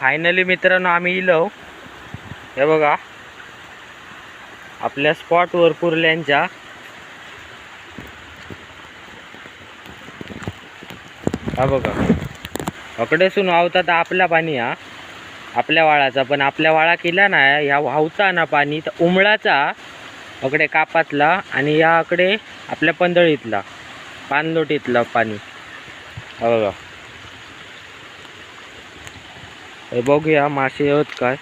Finally मित्रांनो आम्ही इलो. हे बघा. आपल्या स्पॉटवर कुर्ल्यांच्या. हा बघा. अकडेसून तर आपला पाणी हा. आपल्या वाळाचा पण आपल्या वाळा केला ना या वाहता ना पाणी तर उमळाचा. अकडे कापातला आणि याकडे आपल्या पंधळीतला पानलोटीतला पाणी. हा बघा. हे बघूया मासे आहेत काय.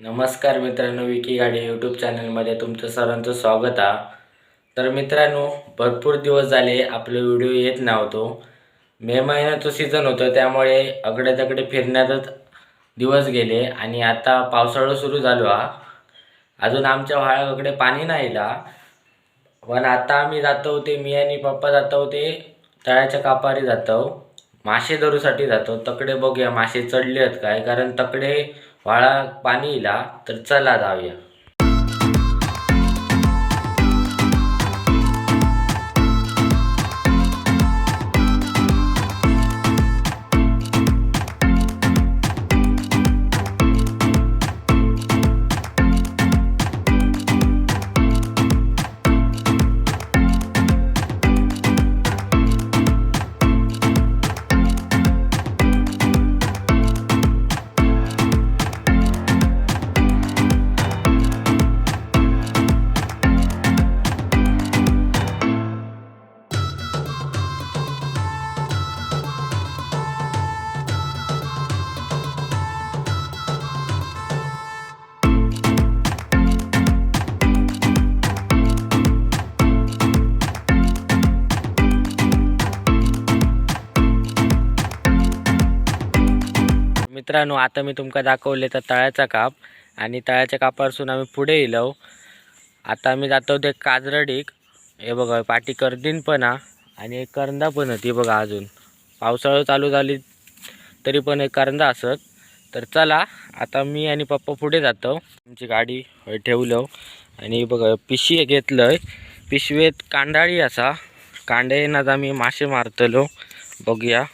नमस्कार मित्रांनो विकी गाडी यूट्यूब चॅनलमध्ये तुमचं सर्वांचं स्वागत आहे. तर मित्रांनो भरपूर दिवस झाले आपले व्हिडिओ येत नव्हतो. मे महिन्याचं सीझन होतं त्यामुळे अकडे तकडे फिरण्यातच दिवस गेले आणि आता पावसाळा सुरू झालो हा. अजून आमच्या व्हाळाकडे पाणी नाही ला पण आता आम्ही जातो होते मी आणि पप्पा जातो होते तळ्याच्या कापारी जातो. मासे धरूसाठी जातो. तकडे बघूया मासे चढले आहेत काय? कारण तकडे व्हाळा पाणी इला तर चला जाऊया. मित्रांनो आता मी तुमका दाखवले तर तळ्याचा काप आणि तळ्याच्या कापापासून आम्ही पुढे येलो आता आम्ही जातो ते काजरडीक. हे बघा पाठी करदीन पण हा आणि एक करंदा पण होती बघा अजून. पावसाळा चालू झाली तरी पण एक करंदा असत. तर चला आता मी आणि पप्पा पुढे जातो. आमची गाडी हय ठेवलो आणि बघा पिशवी घेतलंय. पिशवेत कांडाळी असा. कांड्यानाच आम्ही मासे मारतलो. बघूया.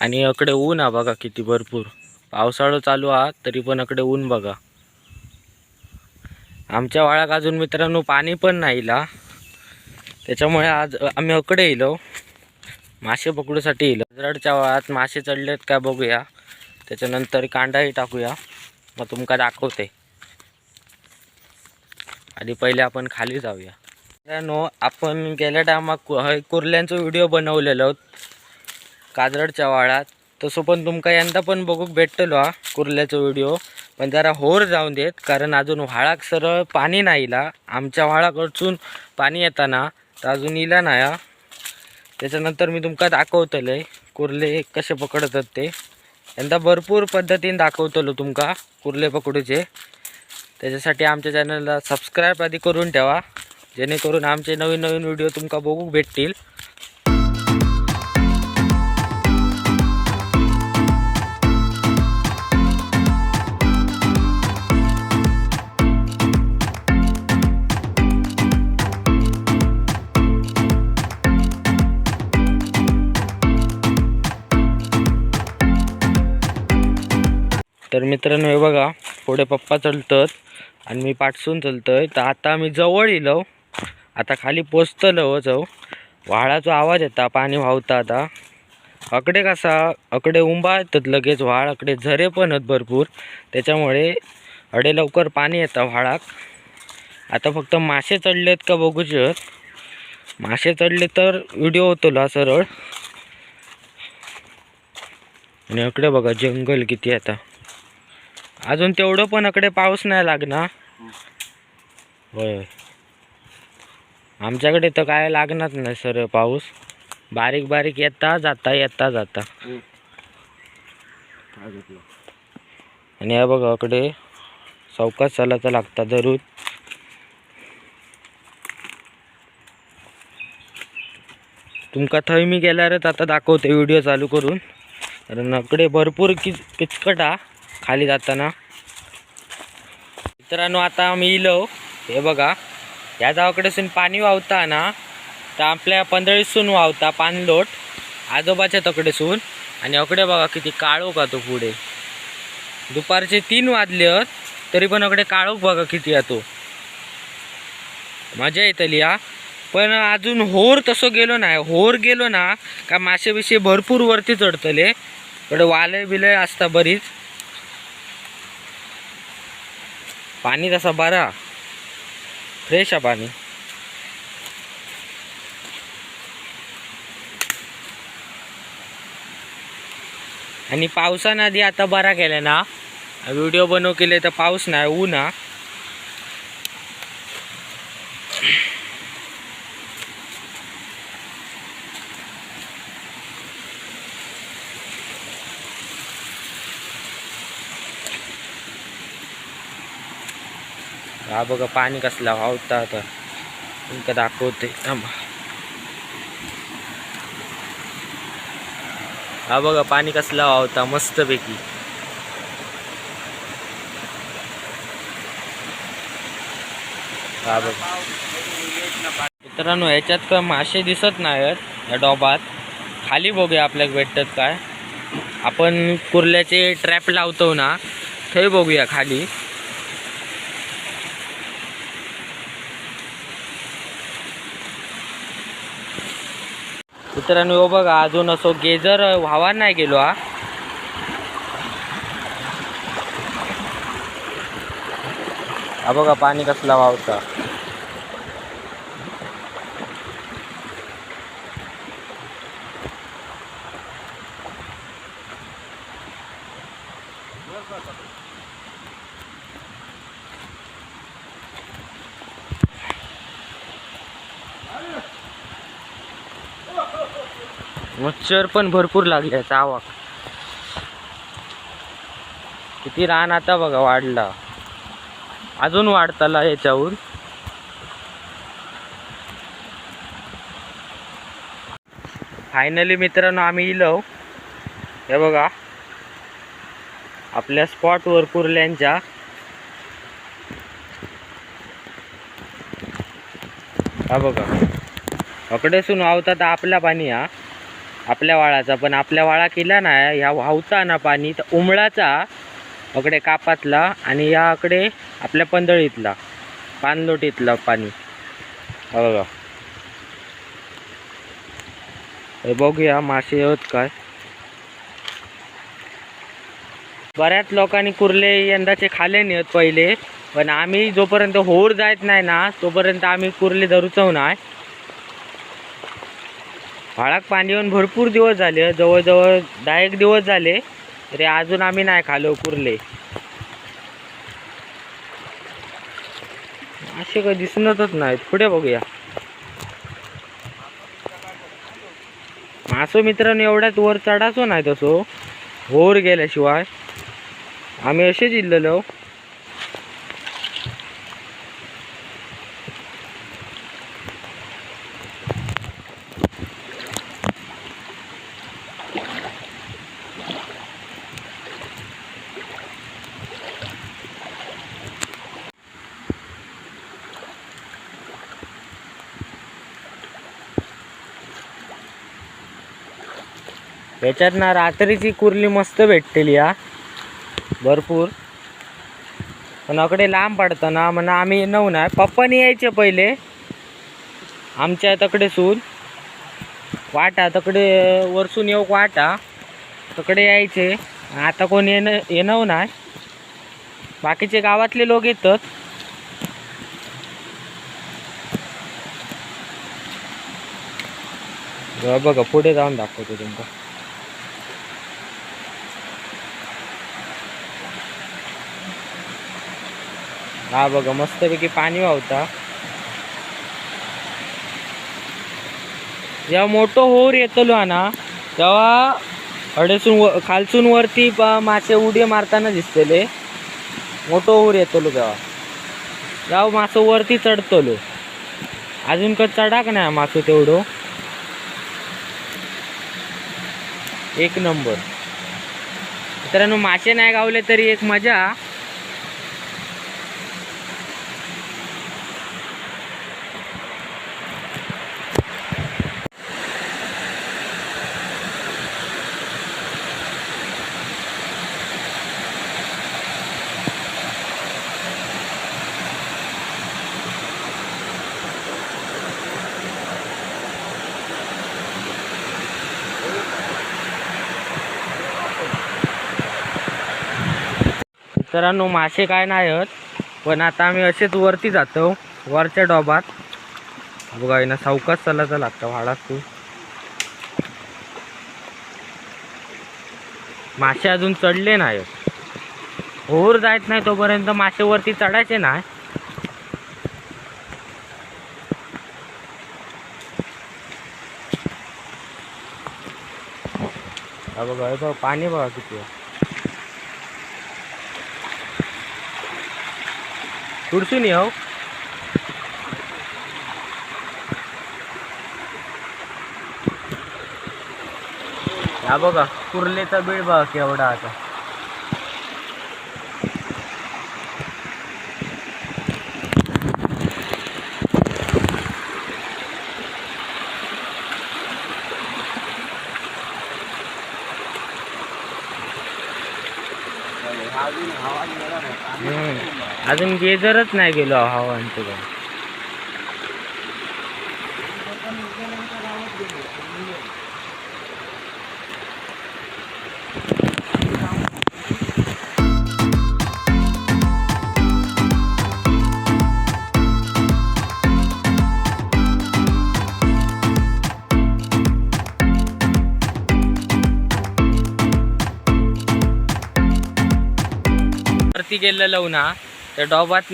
आणि अकडे ऊन हा बघा किती भरपूर. पावसाळा चालू हा तरी पण अकडे ऊन बघा. आमच्या वाळाक अजून मित्रांनो पाणी पण नाही ला त्याच्यामुळे आज आम्ही अकडे येलो मासे पकडूसाठी येलो जरडच्या वाळात मासे चढलेत काय बघूया. त्याच्यानंतर कांदाही टाकूया. मग तुमका दाखवते. आणि पहिले आपण खाली जाऊया. मित्रांनो आपण गेल्या टायमा कुर्ल्यांचा कुर्ल्यांचो व्हिडिओ बनवलेलो काजरडच्या वाळात तसं पण तुमका यंदा पण बघूक भेटतलो हा कुर्ल्याचो व्हिडिओ पण जरा होर जाऊन देत कारण अजून व्हाळाक सरळ पाणी नाही इला. आमच्या व्हाळाकडसून पाणी येताना तर अजून इला नाही हा. त्याच्यानंतर मी तुमका दाखवतले कुर्ले कसे पकडतात ते. यंदा भरपूर पद्धतीने दाखवतलो तुमका कुर्ले पकडूचे. त्याच्यासाठी आमच्या चॅनलला सबस्क्राईब आधी करून ठेवा जेणेकरून आमचे नवीन नवीन व्हिडिओ तुमका बघूक भेटतील. तर मित्रांनो हे बघा पुढे पप्पा चलतात आणि मी पाठसून चलतोय. तर आता आम्ही जवळ येलो. आता खाली पोचतलो हो जाऊ. व्हाळाचा आवाज येता पाणी व्हावता आता. अकडे कसा अकडे उंबा येतात लगेच व्हाळ अकडे झरे पण आहेत भरपूर. त्याच्यामुळे अडे लवकर पाणी येतं व्हाळाक आता फक्त मासे चढलेत का बघूचे मासे चढले तर व्हिडिओ होतो सरळ. आणि अकडे बघा जंगल किती आता. अजून तेवढं पण अकडे पाऊस नाही लागणार. होय. होय. आमच्याकडे तर काय लागणार नाही सर पाऊस. बारीक बारीक येता जाता येता जाता. आणि हे बघा अकडे चौकात चालायचं लागता दररोज. तुमका थंय मी गेल्यारच आता दाखवते व्हिडिओ चालू करून. कारण अकडे भरपूर किच किचकट हा. खाली जाताना. मित्रांनो आता आम्ही इलो. हे बघा या गावाकडेसून पाणी वाहता ना तर आपल्या पंधळीसून वाहता पाणलोट आजोबाच्या तकडेसून आणि अकडे बघा किती काळोख का पुढे. दुपारचे तीन वाजले तरी पण अकडे काळोख बघा किती येतो मजा येतली हा. पण अजून होर तसं गेलो नाही. होर गेलो ना का मासे बिशे भरपूर वरती चढतले. इकडे वाले बिले असता बरीच. पाणी तसा बरा. फ्रेश आहे पाणी. आणि पावसानं आधी आता बरा केला ना. व्हिडिओ बनव केले तर पाऊस नाही ऊन हा हा बघा पाणी कसला वावता आता. तुमका दाखवते थांबा. हा बघा पाणी कसला वावता मस्तपैकी. हा बघा. मित्रांनो ह्याच्यात काय मासे दिसत नाहीत या डॉबात. खाली बघूया आपल्याला भेटतात काय. आपण कुर्ल्याचे ट्रॅप लावतो ना ते बघूया खाली. मित्रांनो हो बघा अजून असो गेजर व्हावा नाही गेलो हा. हा बघा पाणी कसला वावता. मच्छर पण भरपूर लागले चावा किती रान आता बघा वाढला. अजून वाढताला याच्यावर फायनली मित्रांनो आम्ही इलो. हे बघा. आपल्या स्पॉटवर कुर्ल्यांच्या. हा बघा. अकडेसून वावतात आपला पाणी हा. आपल्या वाळाचा पण आपल्या वाळा केला नाही ह्या वाहता ना पाणी तर उमळाचा अकडे कापातला आणि याकडे आपल्या पंधळीतला पानलोटीतला पाणी. बघा. हे बघूया मासे आहेत काय. बऱ्याच लोकांनी कुर्ले यंदाचे खाले होत पहिले पण आम्ही जोपर्यंत होर जायत नाही ना तोपर्यंत आम्ही कुर्ले धरूचव नाही. हळाक पाणी येऊन भरपूर दिवस झाले. जवळजवळ दहा एक दिवस झाले तरी अजून आम्ही नाही खालो कुरले. असे काही दिसणतच नाहीत. पुढे बघूया. मासो मित्रांनो एवढ्यात वर चढाचो नाही तसो. होर गेल्याशिवाय. आम्ही असेच इल्लेलो. याच्यात ना रात्रीची कुर्ली मस्त भेटतेली हा भरपूर. पण अकडे लांब पडतं ना म्हणा आम्ही नऊ नाही पप्पानी यायचे पहिले. आमच्या तकडे सून. वाटा तकडे वरसून येऊ वाटा? तकडे यायचे. आता कोण येणं येणं नाही बाकीचे गावातले लोक येतात. बघा बघा पुढे जाऊन दाखवतो तुमका हा बघा मस्तपैकी पाणी वावता जेव्हा मोठं होर येतलो हा ना तेव्हा हडेसून व खालसून वरती मासे उडी मारताना दिसतले. मोठं होर येतलो तेव्हा. तेव्हा मासं वरती चढतलो. अजून का चढाक नाही मासो तेवढं? एक नंबर. मित्रांनो मासे नाही गावले तरी एक मजा. मित्रांनो मासे काय नाही आहेत पण आता आम्ही असेच वरती जातो वरच्या डोबात. बघा ना सावकाच चालायचं लागतं वाडात तू. मासे अजून चढले नाही होर जायत नाही तोपर्यंत मासे वरती चढायचे नाही. बघा पाणी बघा किती आहे. कुडसून हो. येऊ हा. बघा कुर्लेचा बीळ बघा केवढा आता. अजून गेजरच नाही गेलो हवांचं वरती गेलेलो ना त्या डोबात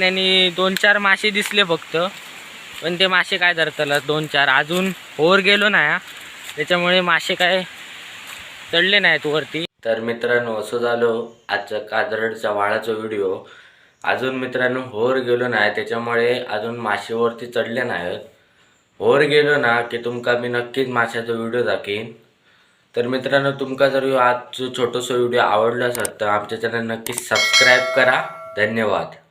दोन चार मासे दिसले फक्त. पण ते मासे काय धरतलं? दोन चार. अजून होर गेलो ना त्याच्यामुळे मासे काय चढले नाहीत वरती. तर मित्रांनो असं झालो आजचा काजरडचा वाळाचा व्हिडिओ. अजून मित्रांनो होर गेलो नाही त्याच्यामुळे अजून मासेवरती चढले नाहीत. होर गेलो ना की तुमका मी नक्कीच माशाचा व्हिडिओ दाखीन तर मित्रांनो तुमका जर ह्यो आजचो छोटोसो व्हिडिओ आवडला असेल तर आमच्या चॅनल नक्कीच सबस्क्राईब करा. धन्यवाद.